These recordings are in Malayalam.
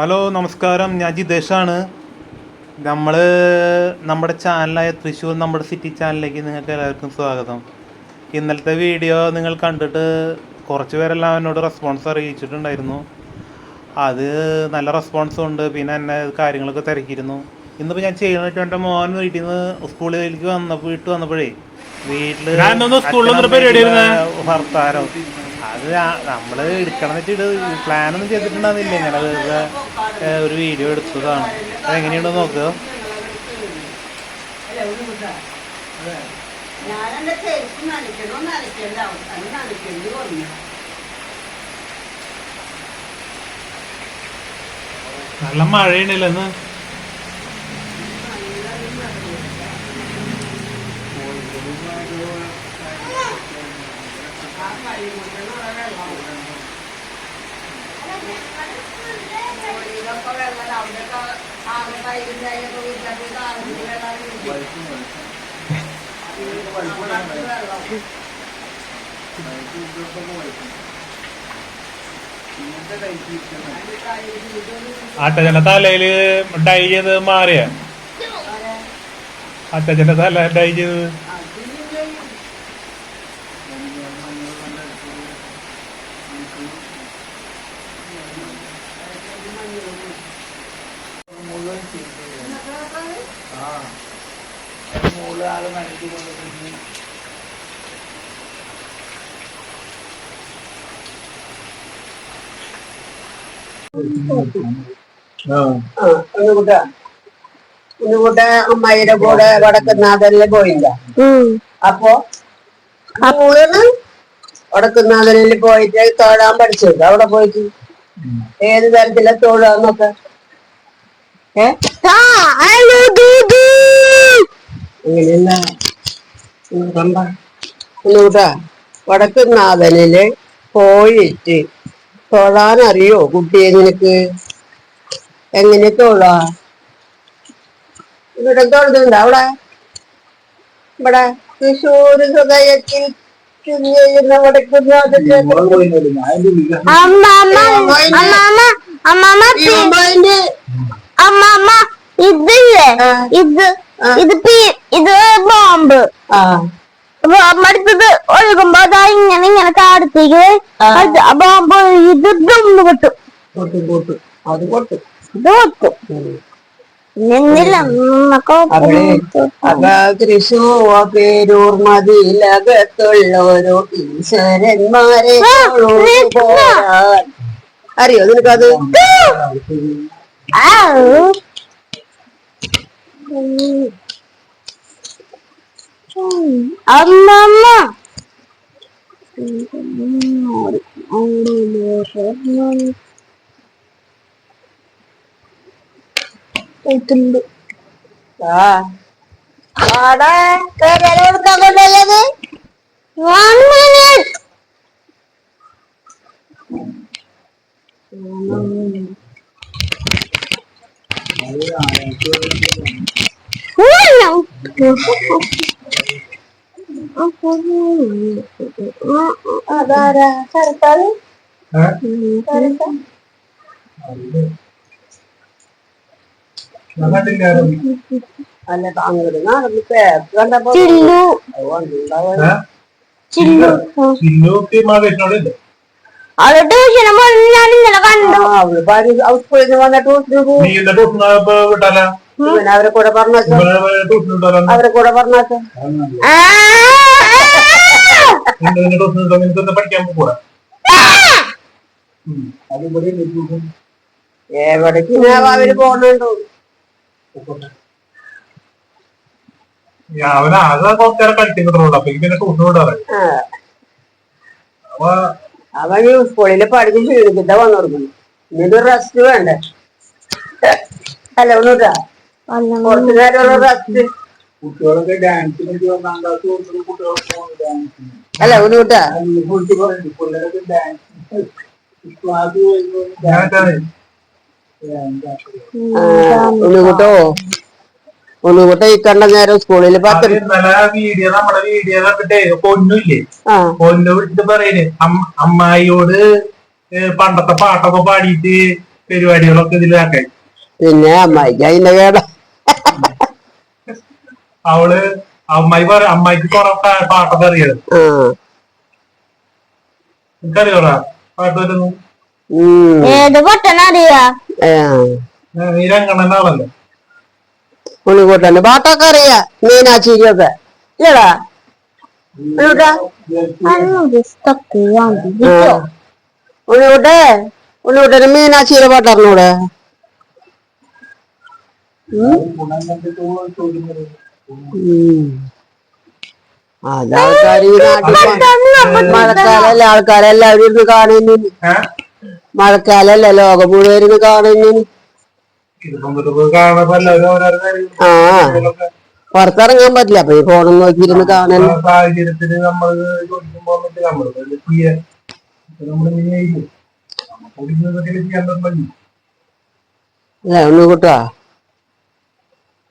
ഹലോ നമസ്കാരം. ഞാൻ ജിതേഷാണ്. നമ്മൾ നമ്മുടെ ചാനലായ തൃശ്ശൂർ നമ്മുടെ സിറ്റി ചാനലിലേക്ക് നിങ്ങൾക്ക് എല്ലാവർക്കും സ്വാഗതം. ഇന്നലത്തെ വീഡിയോ നിങ്ങൾ കണ്ടിട്ട് കുറച്ച് പേരെല്ലാം എന്നോട് റെസ്പോൺസ് അറിയിച്ചിട്ടുണ്ടായിരുന്നു. അത് നല്ല റെസ്പോൺസ് ഉണ്ട്. പിന്നെ എന്നെ കാര്യങ്ങളൊക്കെ തിരക്കിയിരുന്നു. ഇന്നിപ്പോൾ ഞാൻ ചെയ്യുന്നത് എന്റെ മോൻ വീട്ടിൽ നിന്ന് സ്കൂളിലേക്ക് വന്നപ്പോൾ വീട്ടിൽ വന്നപ്പോഴേ വീട്ടിൽ ഞാൻ അത് നമ്മൾ എടുക്കണം വെച്ചിട്ട് പ്ലാനൊന്നും ചെയ്തിട്ടുണ്ടാകുന്നില്ല ഇങ്ങനെ വെറുതെ ഒരു വീഡിയോ എടുത്തതാണ്. അതെങ്ങനെയുണ്ടെന്ന് നോക്കുക ഞാനെന്റെ ചെരുപ്പ് നനയ്ക്കണോ നനയ്ക്കേണ്ട അവസ്ഥ. നനയ്ക്കേണ്ടി വന്നു. നല്ല മഴയാണല്ലോ ഇതൊക്കെ വെള്ളം അവിടെയൊക്കെ ആകെ വൈകുന്നേരമൊക്കെ വീട്ടിൽ പോയി താമസിച്ച് വെള്ളം അട്ടച്ചന്റെ തലയിൽ ഡൈ ചെയ്ത് മാറിയ? അട്ടച്ചന്റെ തല ഡൈ ചെയ്ത് ഉണ്ണിക്കുട്ട അമ്മായിയുടെ കൂടെ വടക്കുന്നാഥനിൽ പോയില്ല അപ്പൊ മൂന്ന് വടക്കുന്നാഥനിൽ പോയിട്ട് തൊഴാൻ പഠിച്ചത് അവിടെ പോയിട്ട് ഏത് തരത്തിലെ തൊഴാന്നൊക്കെ വടക്കുന്നാഥനിൽ പോയിട്ട് തൊഴാനറിയോ കുട്ടിയെ നിനക്ക്? എങ്ങനെ തൊഴാ ഇവിടെ തൊഴുതുണ്ട് അവിടെ? ഇവിടെ തൃശ്ശൂർ ഹൃദയത്തിൽ അമ്മ അമ്മ അമ്മമ്മ അമ്മമ്മ അമ്മമ്മ അമ്മ അമ്മമ്മ ഇതില്ലേ? ഇത് ആ. ഇത് ബോംബ്. എടുത്തത് ഒഴുകുമ്പോ അതാ ഇങ്ങനെ ഇങ്ങനെ കാടത്തേക്ക്. ബോംബ് ഇത് ദമ്മ് പൊട്ടും. അത് ഈശ്വരന്മാരെ അറിയോ നിനക്കത്? അമ്മമ്മ. ആ ആടെ കേരള കൊണ്ടുപോയത് One minute. അതാരാ? സർക്കാർ അല്ല അങ്ങോട്ട് നടന്ന് പേപ്പർ കണ്ടപ്പോ ചില്ലു. ചില്ലു. ചില്ലു അത് ട്യൂഷന് പോയി ഞാൻ ഇന്നലെ കണ്ടു. ആ, അവൾ പാടി അവൾ സ്കൂളിൽ നിന്ന് വന്നിട്ട് ട്യൂഷന് നീ എന്താ ടൂഷന് വിട്ടാല? പിന്നെ അവരെ കൂടെ അവരെ കൂടെ പഠിക്കാൻ പോകൂടാ? എവിടേക്ക് പോണുണ്ടോ. ആകെ കുറച്ചേരം കളിക്കുന്നുള്ളൂ അപ്പൊ പിന്നെ ടൂഷൻ വിടാറ് ആ, അപ്പൊ അവൻ സ്കൂളിൽ പഠിച്ച് ക്ഷീണിച്ചിട്ടാ വന്നു കൊടുക്കുന്നു ഇന്നൊരു റെസ്റ്റ് വേണ്ടേ? ഹലോ ഒന്നുമില്ല കുറച്ചു നേരം റെസ്റ്റ് കുട്ടികളൊക്കെ ഡാൻസിനൊക്കെ ഒന്നാം ക്ലാസ് കൊടുക്കുന്ന കുട്ടികളൊക്കെ ഡാൻസ് അല്ല ഒന്നുമില്ല പിള്ളേരൊക്കെ ഡാൻസ് ക്ലാസ് പോയി ഞാനൊക്കെ ഒന്നുകൂട്ടോ ഈ കണ്ട നേരം സ്കൂളിൽ പത്ത് ഇന്നലെ വീഡിയോ നമ്മുടെ വീഡിയോ കണ്ടിട്ടേ പൊന്നുല്ലേ? ആ. പൊന്നു വിട്ട് പറയുന്നേ അമ്മായിയോട് പണ്ടത്തെ പാട്ടൊക്കെ പാടിയിട്ട് പരിപാടികളൊക്കെ ഇതിലാക്കാൻ പിന്നെ അമ്മായിക്ക് അതിന്റെ കേട. അവൾ അമ്മായി പറ അമ്മായിക്ക് കൊറേ പാട്ടൊക്കെ അറിയാം ആ. എനിക്കറിയോടാ പാട്ട് വരുന്നു ഏത് പൊട്ടനറിയാ. നീ രംഗണ്ണനാളല്ലേ ഉണ്ണിക്കുട്ടന്റെ പാട്ടൊക്കെ അറിയാ മീനാച്ചിരിയൊക്കെ ഇല്ലടാ. ഉണ്ണിക്കുട്ടേ ഉണ്ണിക്കുട്ടന് മീനാച്ചിയുടെ പാട്ടറിഞ്ഞൂടെ? അതാൾക്കാർ ഈ നാട്ടിൽ മഴക്കാലല്ലേ ആൾക്കാരെല്ലാവരും ഇരുന്ന് കാണുന്നു. മഴക്കാലല്ലേ ലോകം മുഴുവൻ ഇരുന്ന് കാണുന്നു. ആ. പുറത്തിറങ്ങാൻ പറ്റില്ല. അപ്പൊ ഈ ഫോണും നോക്കിയിരുന്ന് കാണാൻ ആ സാഹചര്യത്തിന് നമ്മൾ ഉണ്ണി കൂട്ടാ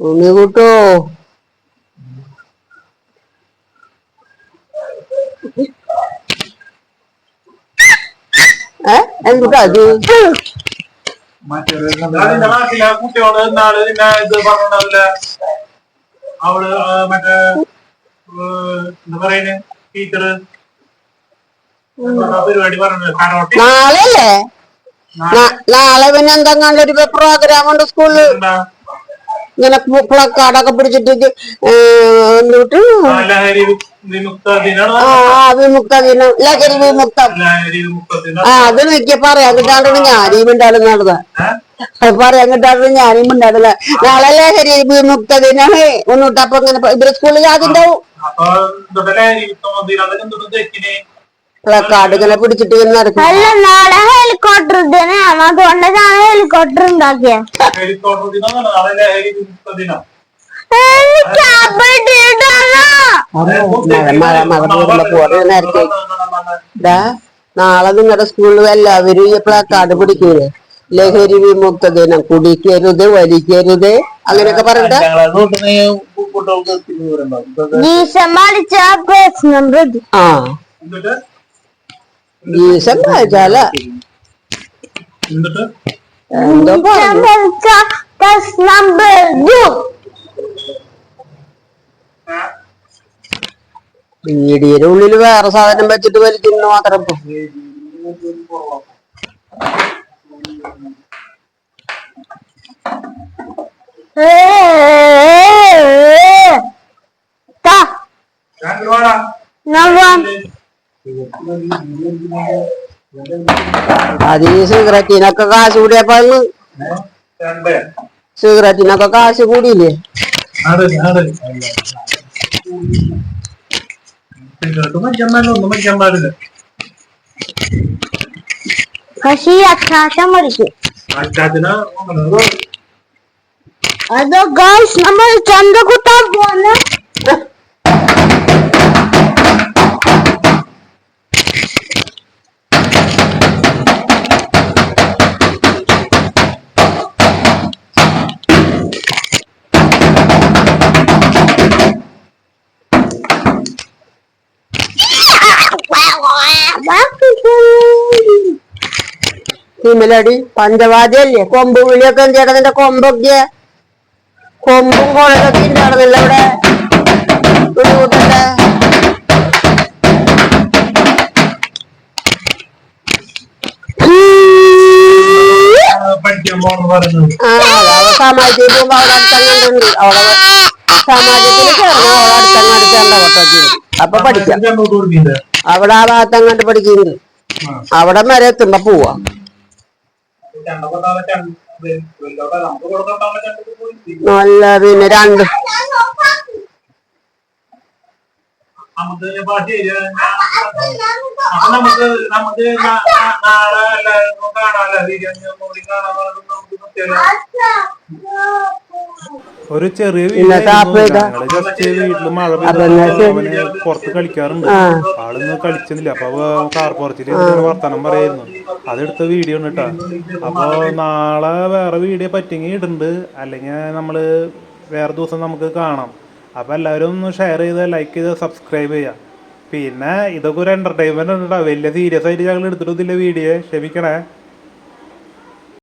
ഉണ്ണി കൂട്ടോ? ഏ എന്താ അതിന്റെ നാട്ടിലെ കുട്ടിയോട് നാളെ പിന്നെ ഇത് അവൾ മറ്റേ എന്താ പറയുന്നേ ടീച്ചർ പരിപാടി പറഞ്ഞു നാളെ. പിന്നെ എന്തെങ്കിലും ഒരു പ്രോഗ്രാം ഉണ്ട് സ്കൂളിൽ. എന്താ? ഇങ്ങനെ പ്ലക്കാർഡൊക്കെ പിടിച്ചിട്ട് എന്നിട്ട് ആ, വിമുക്ത ദിനം. ലഹരി വിമുക്തം. ആ അത് നോക്കിയ പറയാൻ കിട്ടാണ്ട് ഞാനീ മിണ്ടാടുന്ന നടന്ന. പറയാൻ കിട്ടാണ്ട് ഞാനീ മിണ്ടാടുന്ന നാളെ ലഹരി വിമുക്ത ദിനാണ് ഒന്നുട്ടപ്പൊ ഇങ്ങനെ ഇവർ സ്കൂളിൽ അതിണ്ടാവും പ്ലക്കാർഡ് ഇങ്ങനെ പിടിച്ചിട്ട് ഇങ്ങനെ നടക്കും. അല്ല നാളെ ഹെലികോപ്റ്റർ ഇതന്നെയാണ് അതുകൊണ്ട് ഞാൻ ഹെലികോപ്റ്റർ ഉണ്ടാക്കിയ. ഹെലികോപ്റ്റർ ദിനം നാളെ ദിനം. മഴ മഴ നേരത്തെ. നിങ്ങളുടെ സ്കൂളിൽ എല്ലാവരും ഈ പ്ലക്കാർഡ് പിടിക്കൂലേ? ലഹരി വിമുക്ത ദിനം. കുടിക്കരുത് വലിക്കരുത്. അങ്ങനെയൊക്കെ പറഞ്ഞിട്ട് ആ പ്രതി ബീഡിയുടെ ഉള്ളിൽ വേറെ സാധനം വെച്ചിട്ട് വലിക്കുന്നു മാത്രം ഇപ്പൊ. అది సిగరెట్ నక్క కాసు కూడా పళ్ళు సిగరెట్ నక్క కాసు కూడిలే कशी अच्छा समजते अगं गाईस नंबर चंद्रकुटा बोल തിമിലടി പഞ്ചവാദ്യല്ലേ? കൊമ്പ് വിളിയൊക്കെ എന്ത് ചെയ്യണം നിന്റെ കൊമ്പൊക്കെ? കൊമ്പും കോളൊക്കെ ഉണ്ടാകുന്നില്ല ഇവിടെ ഒരു സമാജത്തിൽ പോകുമ്പോ അവിടെ അവിടെ സമാജത്തിൽ ചേർന്ന് അവിടെ കൊട്ടത്തിൽ അപ്പൊ പഠിക്കാം. അവിടെ ആ ഭാഗത്തങ്ങാണ്ട് പഠിക്കുന്നുണ്ട്. അവിടെ വരെ എത്തുമ്പോ പോവാ. നല്ല പിന്നെ രണ്ട് ഒരു ചെറിയ വീട്ടിൽ പുറത്ത് കളിക്കാറുണ്ട്. ആളൊന്നും കളിക്കുന്നില്ല അപ്പൊ അവ കാർ പുറച്ചിട്ട് വർത്തമാനം പറയായിരുന്നു അതെടുത്ത വീഡിയോ ഉണ്ട് കേട്ടാ അപ്പൊ നാളെ വേറെ വീഡിയോ പറ്റിയെങ്കിൽ ഇടുന്നുണ്ട് അല്ലെങ്കിൽ നമ്മൾ വേറെ ദിവസം നമുക്ക് കാണാം അപ്പൊ എല്ലാവരും ഒന്ന് ഷെയർ ചെയ്ത് ലൈക്ക് ചെയ്ത് സബ്സ്ക്രൈബ് ചെയ്യുക പിന്നെ ഇതൊക്കെ ഒരു എന്റർടൈൻമെന്റ് ഉണ്ടാവും വലിയ സീരിയസ് ആയിട്ട് ഞങ്ങൾ എടുത്തിട്ടൊന്നുമില്ല വീഡിയോ ക്ഷമിക്കണേ.